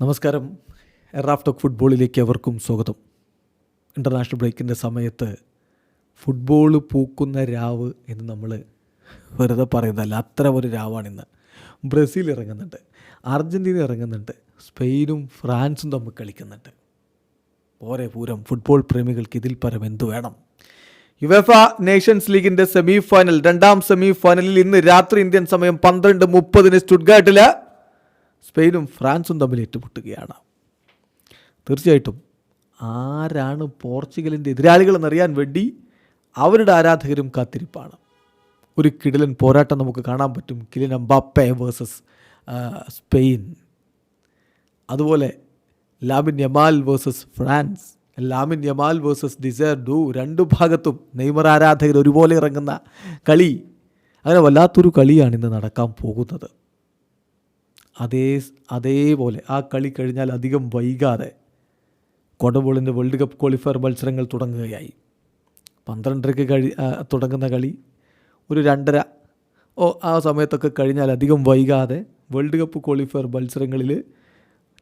നമസ്കാരം. എറാഫ്റ്റോക്ക് ഫുട്ബോളിലേക്ക് അവർക്കും സ്വാഗതം. ഇന്റർനാഷണൽ ബ്രേക്കിന്റെ സമയത്ത് ഫുട്ബോൾ പൂക്കുന്ന രാവ് എന്ന് നമ്മൾ വെറുതെ പറയുന്നതല്ല അത്ര ഒരു രാവാണിന്ന് ബ്രസീൽ ഇറങ്ങുന്നുണ്ട് അർജന്റീന ഇറങ്ങുന്നുണ്ട് സ്പെയിനും ഫ്രാൻസും തമ്മിൽ കളിക്കുന്നുണ്ട്. പോരെ പൂരം ഫുട്ബോൾ പ്രേമികൾക്ക് ഇതിൽ പരം എന്തു വേണം? യുവഫ നേഷൻസ് ലീഗിന്റെ സെമി ഫൈനൽ രണ്ടാം സെമി ഫൈനലിൽ ഇന്ന് രാത്രി ഇന്ത്യൻ സമയം പന്ത്രണ്ട് മുപ്പതിന് സ്റ്റുഡ്ഗാട്ടിൽ സ്പെയിനും ഫ്രാൻസും തമ്മിൽ ഏറ്റുമുട്ടുകയാണ്. തീർച്ചയായിട്ടും ആരാണ് പോർച്ചുഗലിന്റെ എതിരാളികളെന്നറിയാൻ വേണ്ടി അവരുടെ ആരാധകരും കാത്തിരിപ്പാണ്. ഒരു കിടിലൻ പോരാട്ടം നമുക്ക് കാണാൻ പറ്റും. Kylian Mbappe versus Spain. അതുപോലെ Lamine Yamal versus France. Lamine Yamal versus Desire Doue രണ്ടു ഭാഗത്തും നെയ്മർ ആരാധകർ ഒരുപോലെ ഇറങ്ങുന്ന കളി. അങ്ങനെ വല്ലാത്തൊരു കളിയാണ് ഇന്ന് നടക്കാൻ പോകുന്നത്. അതേ അതേപോലെ ആ കളി കഴിഞ്ഞാൽ അധികം വൈകാതെ കൊടബോളിന്റെ വേൾഡ് കപ്പ് ക്വാളിഫയർ മത്സരങ്ങൾ തുടങ്ങുകയായി. പന്ത്രണ്ടരയ്ക്ക് കഴി തുടങ്ങുന്ന കളി ഒരു രണ്ടര ഓ ആ സമയത്തൊക്കെ കഴിഞ്ഞാൽ അധികം വൈകാതെ വേൾഡ് കപ്പ് ക്വാളിഫയർ മത്സരങ്ങളിൽ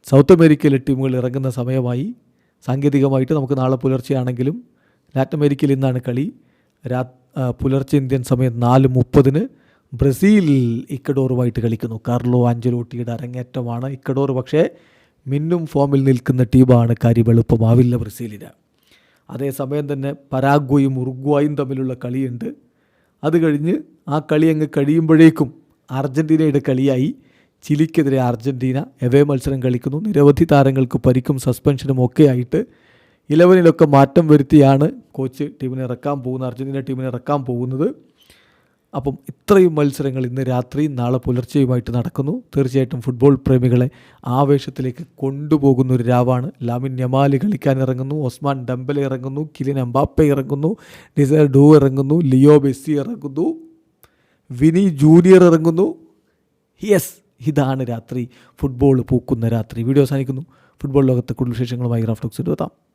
സൗത്ത് അമേരിക്കയിലെ ടീമുകൾ ഇറങ്ങുന്ന സമയമായി. സാങ്കേതികമായിട്ട് നമുക്ക് നാളെ പുലർച്ചെയാണെങ്കിലും ലാറ്റിൻ അമേരിക്കയിൽ ഇന്നാണ് കളി. രാ പുലർച്ചെ ഇന്ത്യൻ സമയം നാല് മുപ്പതിന് ബ്രസീൽ ഇക്കഡോറുമായിട്ട് കളിക്കുന്നു. കാർലോ ആഞ്ചലോട്ടിയുടെ അരങ്ങേറ്റമാണ് ഇക്കഡോർ പക്ഷേ മിന്നും ഫോമിൽ നിൽക്കുന്ന ടീമാണ് കാര്യം എളുപ്പമാവില്ല ബ്രസീലിന്. അതേസമയം തന്നെ പരാഗ്വയും ഉറുഗ്വായും തമ്മിലുള്ള കളിയുണ്ട്. അത് കഴിഞ്ഞ് ആ കളി അങ്ങ് കഴിയുമ്പോഴേക്കും അർജന്റീനയുടെ കളിയായി. ചിലിക്കെതിരെ അർജന്റീന എവേ മത്സരം കളിക്കുന്നു. നിരവധി താരങ്ങൾക്ക് പരിക്കും സസ്പെൻഷനും ഒക്കെ ആയിട്ട് ഇലവനിലൊക്കെ മാറ്റം വരുത്തിയാണ് കോച്ച് ടീമിനെ ഇറക്കാൻ പോകുന്നത്. അർജന്റീന ടീമിനെ ഇറക്കാൻ പോകുന്നത്. അപ്പം ഇത്രയും മത്സരങ്ങൾ ഇന്ന് രാത്രി നാളെ പുലർച്ചെയുമായിട്ട് നടക്കുന്നു. തീർച്ചയായിട്ടും ഫുട്ബോൾ പ്രേമികളെ ആവേശത്തിലേക്ക് കൊണ്ടുപോകുന്ന ഒരു രാവാണ്. ലാമിൻ യമാലി കളിക്കാൻ ഇറങ്ങുന്നു ഒസ്മാൻ ഡംബലെ ഇറങ്ങുന്നു കിലിൻ എംബാപ്പെ ഇറങ്ങുന്നു ഡിസർ ഡൂ ഇറങ്ങുന്നു ലിയോ ബെസ്സി ഇറങ്ങുന്നു വിനി ജൂനിയർ ഇറങ്ങുന്നു. യെസ് ഇതാണ് രാത്രി. ഫുട്ബോൾ പൂക്കുന്ന രാത്രി. വീഡിയോ അവസാനിക്കുന്നു. ഫുട്ബോൾ ലോകത്തെ കൂടുതൽ വിശേഷങ്ങളുമായി റാഫ്റ്റോക്സ് എത്താം.